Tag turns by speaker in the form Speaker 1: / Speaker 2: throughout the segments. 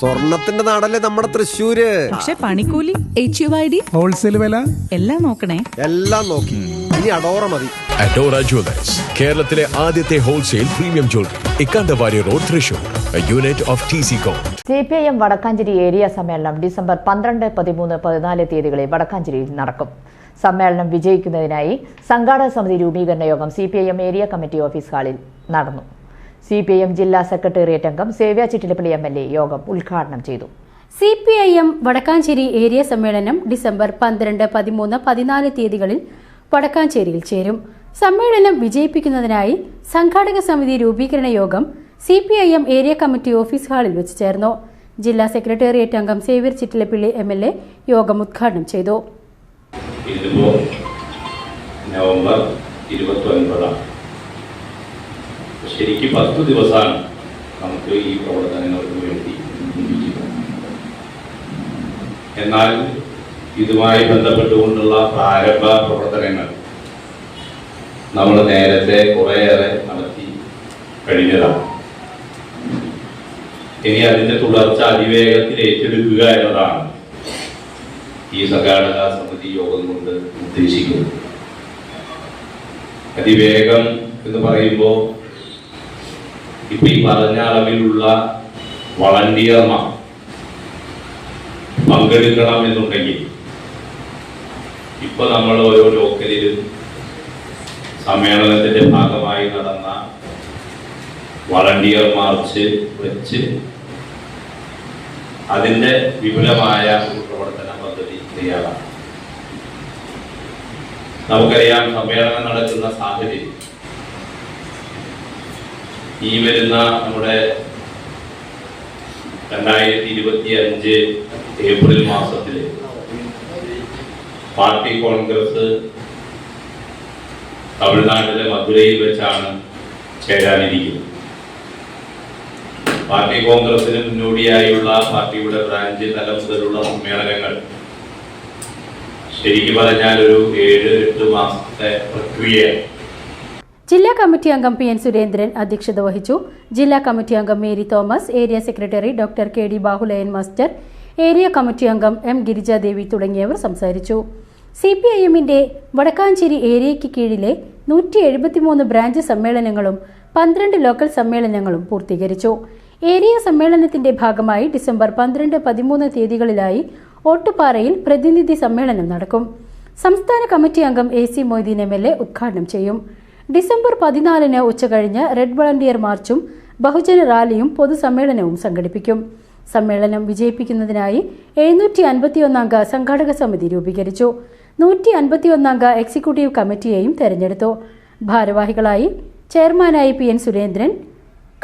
Speaker 1: സ്വർണത്തിന്റെ നാടല്ലേ നമ്മുടെ തൃശ്ശൂര്?
Speaker 2: പക്ഷെ പണിക്കൂലി H U I D
Speaker 3: wholesale വില?
Speaker 2: എല്ലാം നോക്കണേ.
Speaker 1: എല്ലാം നോക്കി. ഇനി അഡോറ മതി.
Speaker 4: അഡോറ ജ്വല്ലേഴ്സ് കേരളത്തിലെ ആദ്യത്തെ wholesale premium jewellery Ikkandavari road Thrissur. Unit of T C com
Speaker 5: C P I M Vadakkanchery area സമ്മേളനം ഡിസംബർ പന്ത്രണ്ട് പതിമൂന്ന് പതിനാല് തീയതികളിൽ വടക്കാഞ്ചേരിയിൽ നടക്കും. സമ്മേളനം വിജയിക്കുന്നതിനായി സംഘാടക സമിതി രൂപീകരണ യോഗം C P I M area committee office ഹാളിൽ നടന്നു. സി പി ഐ എം ജില്ലാ സെക്രട്ടേറിയറ്റ് അംഗം സേവ്യ ചിറ്റിലപ്പള്ളി എം എൽ എ യോഗം ഉദ്ഘാടനം ചെയ്തു.
Speaker 6: C P I M Vadakkanchery area സമ്മേളനം ഡിസംബർ പന്ത്രണ്ട് പതിമൂന്ന് പതിനാല് തീയതികളിൽ വടക്കാഞ്ചേരിയിൽ ചേരും. സമ്മേളനം വിജയിപ്പിക്കുന്നതിനായി സംഘാടക സമിതി രൂപീകരണ യോഗം C P I M area committee office ഹാളിൽ വെച്ച് ചേർന്നു. ജില്ലാ സെക്രട്ടേറിയറ്റ് അംഗം Xavier Chittilappilly M L A യോഗം ഉദ്ഘാടനം ചെയ്തു.
Speaker 7: ഇതിപ്പോ നവംബർ ഇരുപത്തി ശരിക്കും പത്ത് ദിവസമാണ് നമുക്ക് ഈ പ്രവർത്തനങ്ങൾക്ക് വേണ്ടി എന്നാൽ ഇതുമായി ബന്ധപ്പെട്ടുകൊണ്ടുള്ള പ്രാരംഭ പ്രവർത്തനങ്ങൾ നമ്മൾ നേരത്തെ കുറേയേറെ നടത്തി കഴിഞ്ഞതാണ്. ഇനി അതിന്റെ തുടർച്ച അതിവേഗത്തിൽ ഏറ്റെടുക്കുക എന്നതാണ് ഈ സംഘാടക സമിതി യോഗം കൊണ്ട് ഉദ്ദേശിക്കുന്നത്. അതിവേഗം എന്ന് പറയുമ്പോൾ ഇപ്പൊ ഈ പറഞ്ഞ അളവിലുള്ള വളണ്ടിയർമാർ പങ്കെടുക്കണം എന്നുണ്ടെങ്കിൽ ഇപ്പൊ നമ്മൾ ഓരോ ലോക്കലിലും സമ്മേളനത്തിന്റെ ഭാഗമായി നടന്ന വളണ്ടിയർ മാർച്ച് വെച്ച് അതിന്റെ വിപുലമായ ഒരു പ്രവർത്തന പദ്ധതി തയ്യാറാണ് നമുക്കറിയാം സമ്മേളനം നടക്കുന്ന സാഹചര്യം ഈ വരുന്ന നമ്മുടെ രണ്ടായിരത്തി ഇരുപത്തി അഞ്ച് ഏപ്രിൽ മാസത്തിൽ പാർട്ടി കോൺഗ്രസ് തമിഴ്നാട്ടിലെ മധുരയിൽ വെച്ചാണ് ചേരാനിരിക്കുന്നത്. പാർട്ടി കോൺഗ്രസിന് മുന്നോടിയായുള്ള പാർട്ടിയുടെ ബ്രാഞ്ച് തലം മുതലുള്ള സമ്മേളനങ്ങൾ ശരിക്കും പറഞ്ഞാൽ ഒരു ഏഴ് എട്ട് മാസത്തെ പ്രക്രിയയാണ്.
Speaker 6: ജില്ലാ കമ്മിറ്റി അംഗം പി എൻ സുരേന്ദ്രൻ അധ്യക്ഷത വഹിച്ചു. ജില്ലാ കമ്മിറ്റി അംഗം Mary Thomas area secretary doctor K D Bahuleyan master area committee അംഗം എം ഗിരിജാദേവി തുടങ്ങിയവർ സംസാരിച്ചു. സി പി ഐ എമ്മിന്റെ വടക്കാഞ്ചേരി ഏരിയയ്ക്ക് കീഴിലെ നൂറ്റി എഴുപത്തിമൂന്ന് ബ്രാഞ്ച് സമ്മേളനങ്ങളും പന്ത്രണ്ട് ലോക്കൽ സമ്മേളനങ്ങളും പൂർത്തീകരിച്ചു. ഏരിയ സമ്മേളനത്തിന്റെ ഭാഗമായി ഡിസംബർ പന്ത്രണ്ട് പതിമൂന്ന് തീയതികളിലായി ഓട്ടുപാറയിൽ പ്രതിനിധി സമ്മേളനം നടക്കും. സംസ്ഥാന കമ്മിറ്റി അംഗം A C Moideen M L A ഉദ്ഘാടനം ചെയ്യും. ഡിസംബർ പതിനാലിന് ഉച്ചകഴിഞ്ഞ് റെഡ് വളണ്ടിയർ മാർച്ചും ബഹുജന റാലിയും പൊതുസമ്മേളനവും സംഘടിപ്പിക്കും. സമ്മേളനം വിജയിപ്പിക്കുന്നതിനായി എഴുന്നൂറ്റി അൻപത്തിയൊന്നംഗ സംഘാടക സമിതി രൂപീകരിച്ചു. നൂറ്റി അൻപത്തിയൊന്നംഗ എക്സിക്യൂട്ടീവ് കമ്മിറ്റിയെയും തെരഞ്ഞെടുത്തു. ഭാരവാഹികളായി ചെയർമാനായി P N Surendran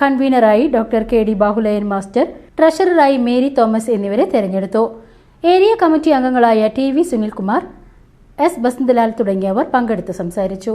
Speaker 6: കൺവീനറായി doctor K D Bahuleyan master ട്രഷററായി Mary Thomas എന്നിവരെ തെരഞ്ഞെടുത്തു. ഏരിയ കമ്മിറ്റി അംഗങ്ങളായ T V Sunilkumar S Basanthalal തുടങ്ങിയവർ പങ്കെടുത്ത് സംസാരിച്ചു.